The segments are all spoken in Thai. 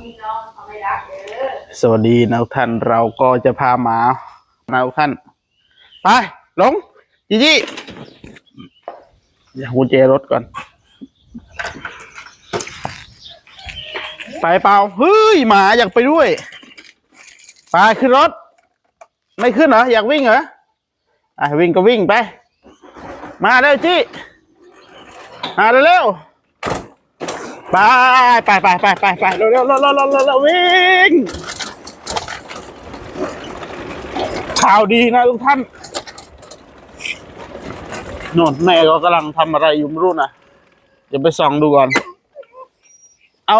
พี่น้องเขาไม่รักเด้อสวัสดีนะทุกท่านเราก็จะพาหมานะทุกท่านไปลงจีจี้อย่ากุญแจรถก่อน ไปเปล่าเฮ้ยหมาอยากไปด้วยไปขึ้นรถ ไม่ขึ้นเหรออยากวิ่งเหรออะวิ่งก็วิ่งไป มาเร็วจี้มาเร็ว ไปไปไปไปไปไปเร็วเร็วเร็วเร็วเร็วเร็ววิ่งข่าวดีนะทุกท่านโน่นแม่ก็กำลังทำอะไรอยู่ไม่รู้นะเดี๋ยวไปส่องดูก่อน เอา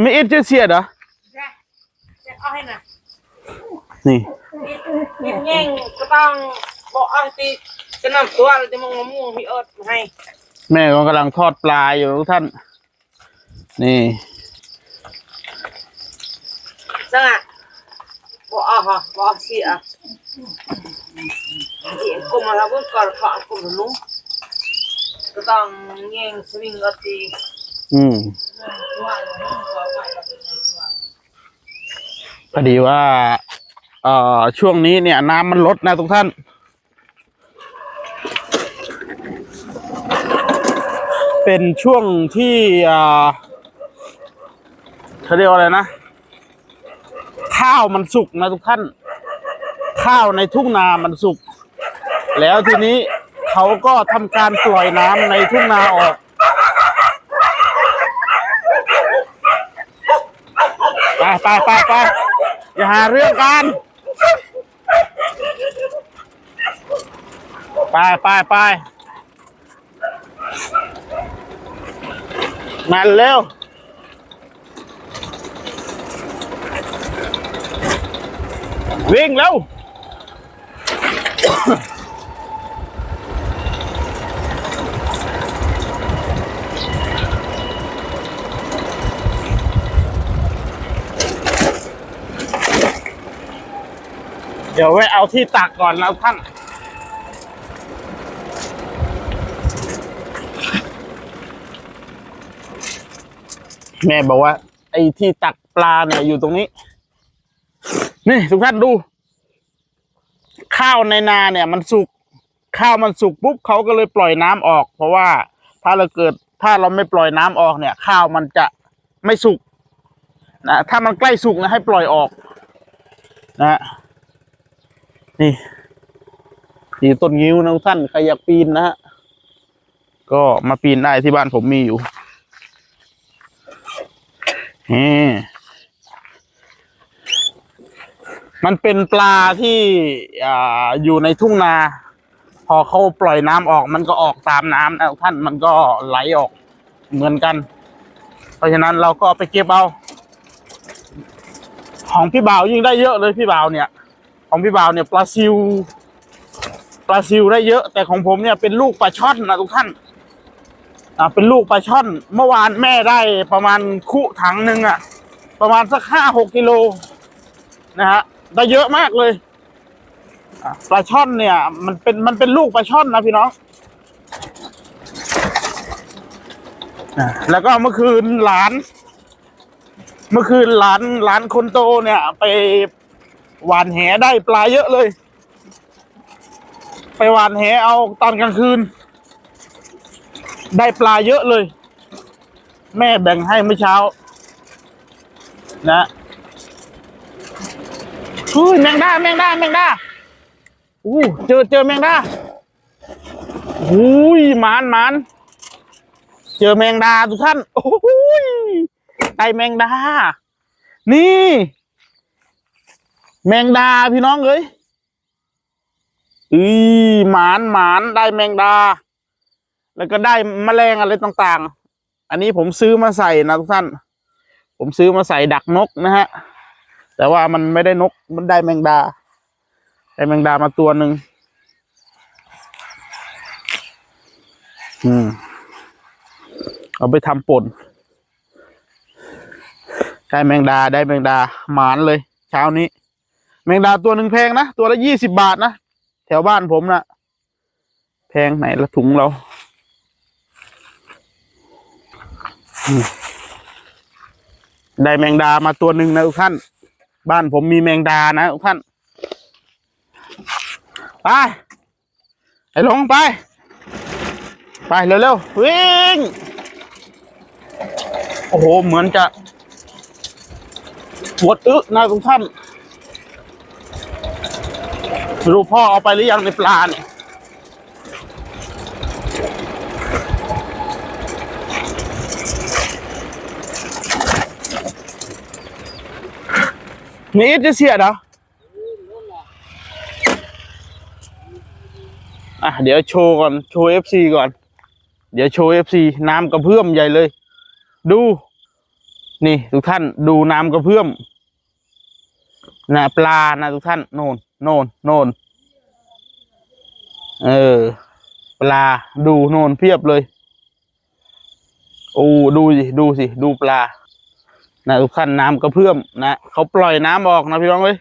ไม่เอ็ดเจเสียดเหรอจ้ะจะเอาให้นะนี่เงี้ยเงี้ยก็ต้องบอกเอาตีจะนำตัวเรจะมองมะม่วงพี่เอิร์ดให้ แม่ก็กำลังทอดปลาอยู่ทุกท่าน นี่จังอะบอกเอาฮะบอกเอาเสียเสียกลมมาแล้วก็ก่อนขอกลมนุ่มก็ต้องเงี้ยสวิงก็ตีอืมพอดีว่าเอ่อช่วงนี้เนี่ย น้ำมันลดนะทุกท่าน เป็นช่วงที่อ่า เขาเรียกว่าอะไรนะ ข้าวมันสุกนะทุกท่าน ข้าวในทุ่งนามันสุก แล้วทีนี้เขาก็ทำการปล่อยน้ำในทุ่งนาออกไปไปไปไปอย่าหาเรื่องกันไปไปไปมาเร็ว วิ่งเร็วเดี๋ยวไว้เอาที่ตักก่อนแล้วท่าน แม่บอกว่า ไอ้ที่ตักปลาเนี่ยอยู่ตรงนี้ นี่ทุกท่านดู ข้าวในนาเนี่ยมันสุกข้าวมันสุกปุ๊บเขาก็เลยปล่อยน้ำออก เพราะว่าถ้าเราเกิดถ้าเราไม่ปล่อยน้ำออกเนี่ย ข้าวมันจะไม่สุกนะถ้ามันใกล้สุกนะให้ปล่อยออก นะนี่นี่ต้นงิ้วนะท่านใครอยากปีนนะฮะก็มาปีนได้ที่บ้านผมมีอยู่นี่ มันเป็นปลาที่อ่าอยู่ในทุ่งนา พอเขาปล่อยน้ำออก มันก็ออกตามน้ำนะทุกท่านมันก็ไหลออกเหมือนกัน เพราะฉะนั้นเราก็ไปเก็บเอา ของพี่บ่าวยิ่งได้เยอะเลยพี่บ่าวเนี่ย ของพี่บ่าวเนี่ยปลาซิวปลาซิวได้เยอะ แต่ของผมเนี่ยเป็นลูกปลาช่อนนะทุกท่านอ่าเป็นลูกปลาช่อน เมื่อวานแม่ได้ประมาณคุถังหนึ่งอะประมาณสักห้าหกกิโลนะฮะ ได้เยอะมากเลยปลาช่อนเนี่ย มันเป็นมันเป็นลูกปลาช่อนนะพี่น้องอแล้วก็เมื่อคืนหลาน เมื่อคืนหลานหลานคนโตเนี่ย ไปหวานแหได้ปลาเยอะเลย ไปหวานแหเอาตอนกลางคืน ได้ปลาเยอะเลย แม่แบ่งให้เมื่อเช้า นะ อุ้ยแมงดาแมงดาแมงดาอู้เจอเจอแมงดาอุ้ยหมานหมานเจอแมงดาทุกท่านโอ้ยได้แมงดา นี่ แมงดาพี่น้องเอ้ยอือหมานหมานได้แมงดา แล้วก็ได้แมลงอะไรต่าง ๆ อันนี้ผมซื้อมาใส่นะทุกท่าน ผมซื้อมาใส่ดักนกนะฮะ แต่ว่ามันไม่ได้นกมันได้แมงดาได้แมงดามาตัวหนึ่งอืม เอาไปทำป่นได้แมงดาได้แมงดาหมานเลย เช้านี้ แมงดาตัวหนึ่งแพงนะ ตัวละยี่สิบบาทนะ แถวบ้านผมนะแพงไหนละถุงเราได้แมงดามาตัวหนึ่งนะทุกท่าน บ้านผมมีแมงดานะทุกท่าน ไป ไอ้หลงไป ไปเร็วๆวิ่ง โอ้โห เหมือนจะปวดอึนะทุกท่านไม่รู้พ่อเอาไปหรือยังในปลาเนี่ย นี่จะเสียดเหรออะเดี๋ยวโชว์ก่อน โชว์เอฟซีก่อน เดี๋ยวโชว์เอฟซีน้ำกระเพื่อมใหญ่เลย ดู นี่ทุกท่านดูน้ำกระเพื่อมนะปลานะทุกท่านโนนโนนโนนเออ ปลาดูโนนเพียบเลยโอ้ดูสิ ดูสิ ดูปลา นะทุกท่านน้ำกระเพื่อมนะเขาปล่อยน้ำออกนะพี่น้องเอ้ย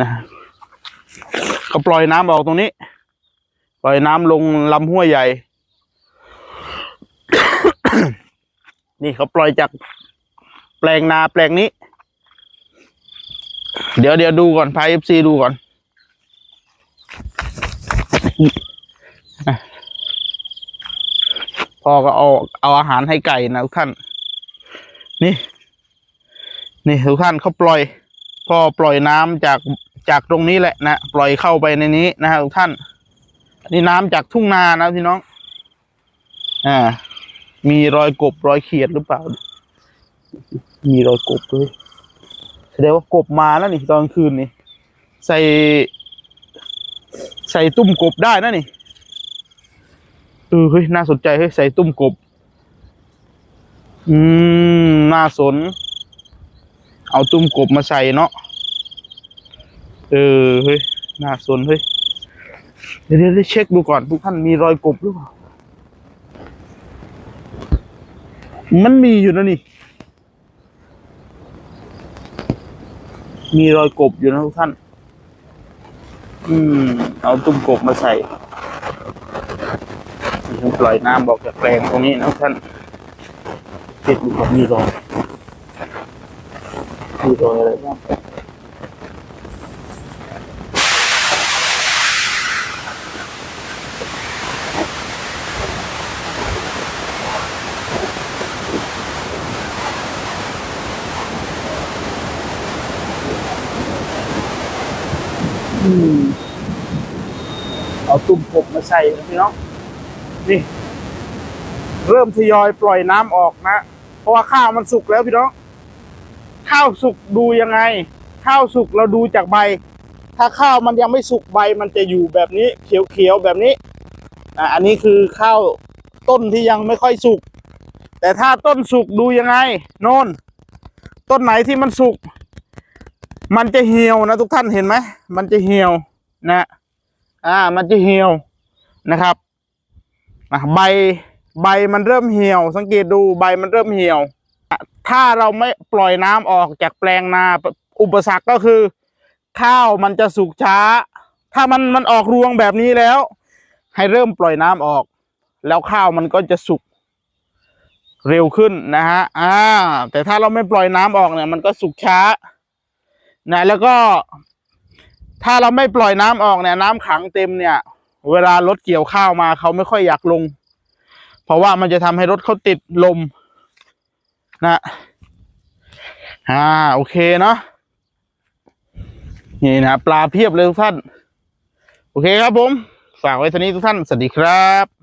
นะเขาปล่อยน้ำออกตรงนี้ ปล่อยน้ำลงลำห้วยใหญ่ นี่เขาปล่อยจากแปลงนาแปลงนี้ เดี๋ยวเดี๋ยวดูก่อนพายเอฟซีดูก่อนพ่อก็เอาเอาอาหารให้ไก่นะทุกท่าน นี่ นี่ทุกท่านเขาปล่อย พอปล่อยน้ำจากจากตรงนี้แหละนะปล่อยเข้าไปในนี้นะฮะทุกท่านนนี้น้ำจากทุ่งนานะพี่น้อง อ่า มีรอยกบรอยเขียดหรือเปล่า มีรอยกบด้วยแสดงว่ากบมาแล้วนี่ตอนคืนนี่ใส่ ใส่ตุ้มกบได้นะนี่เออเฮ้ยน่าสนใจเฮ้ยใส่ตุ้มกบ อืม น่าสน เอาตุ้มกบมาใส่เนาะ เออ เฮ้ย น่าสน เฮ้ย เดี๋ยวเดี๋ยวเช็คดูก่อน ทุกท่านมีรอยกบหรือเปล่า มันมีอยู่นะนี่ มีรอยกบอยู่นะทุกท่าน อืม เอาตุ้มกบมาใส่ปล่อยน้ำบอกจากแปลงตรงนี้นะทุกท่าน เก็บดูก่อนมีรอยมีรอยอะไรบ้างอืมเอาตุ้มกบมาใส่นะพี่น้องนี่ เริ่มทยอยปล่อยน้ำออกนะ เพราะว่าข้าวมันสุกแล้วพี่น้องข้าวสุกดูยังไง ข้าวสุกเราดูจากใบ ถ้าข้าวมันยังไม่สุกใบมันจะอยู่แบบนี้ เขียวๆแบบนี้อะอันนี้คือข้าวต้นที่ยังไม่ค่อยสุก แต่ถ้าต้นสุกดูยังไง โน่น ต้นไหนที่มันสุก มันจะเหี่ยวนะทุกท่านเห็นไหมมันจะเหี่ยวนะ อ่า มันจะเหี่ยวนะครับอะใบ ใบมันเริ่มเหี่ยว สังเกตดูใบมันเริ่มเหี่ยว ถ้าเราไม่ปล่อยน้ำออกจากแปลงนา อุปสรรคก็คือ ข้าวมันจะสุกช้า ถ้ามันมันออกรวงแบบนี้แล้ว ให้เริ่มปล่อยน้ำออก แล้วข้าวมันก็จะสุกเร็วขึ้นนะฮะ อ่า แต่ถ้าเราไม่ปล่อยน้ำออกเนี่ย มันก็สุกช้า นะ แล้วก็ ถ้าเราไม่ปล่อยน้ำออกเนี่ย น้ำขังเต็มเนี่ย เวลารถเกี่ยวข้าวมาเขาไม่ค่อยอยากลง เพราะว่ามันจะทำให้รถเขาติดลมนะอ่าโอเคเนาะนี่นะปลาเพียบเลยทุกท่าน โอเคครับผม ฝากไว้ท่านี้ทุกท่าน สวัสดีครับ